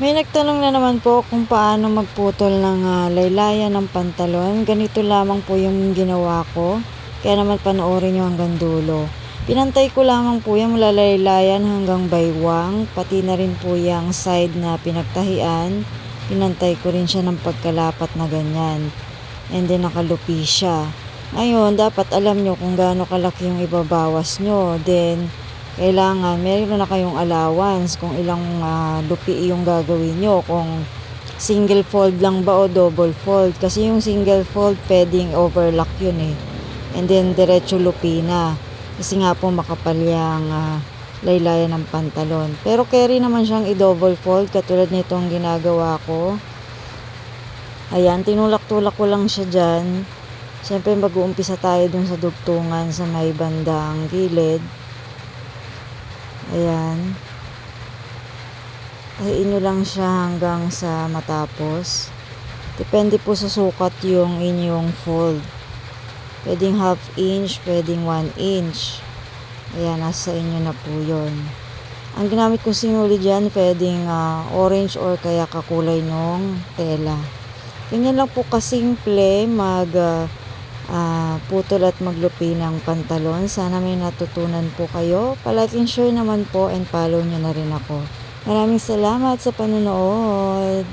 May nagtanong na naman po kung paano magputol ng ah, laylayan ng pantalon. Ganito lamang po yung ginawa ko. Kaya naman panoorin nyo hanggang dulo. Pinantay ko lamang po yung mula hanggang baywang. Pati na rin po yung side na pinagtahian. Pinantay ko rin siya ng pagkalapat na ganyan. And then nakalupi siya. Ngayon, dapat alam nyo kung gaano kalaki yung ibabawas nyo. Then, kailangan meron na kayong allowance kung ilang ah, lupi yung gagawin nyo. Kung single fold lang ba o double fold. Kasi yung single fold, pwedeng overlock yun eh. And then, diretso lupi na. Kasi nga po makapal yung ah, laylayan ng pantalon. Pero carry naman siyang i-double fold katulad nitong ginagawa ko. Ayan, tinulak-tulak ko lang siya dyan. Siyempre, mag-uumpisa tayo dun sa dugtungan sa may bandang gilid. Ayan. Tahiin nyo lang siya hanggang sa matapos. Depende po sa sukat yung inyong fold. Pwedeng half inch, pwedeng 1 inch. Ayan, nasa inyo na po yun. Ang ginamit kong sinuli dyan, pwedeng ah, orange or kaya kakulay nung tela. Ganyan lang po kasimple mag ah, ah, putol at maglupi ng pantalon. Sana may natutunan po kayo. Palike and share naman po and follow nyo na rin ako. Maraming salamat sa panonood.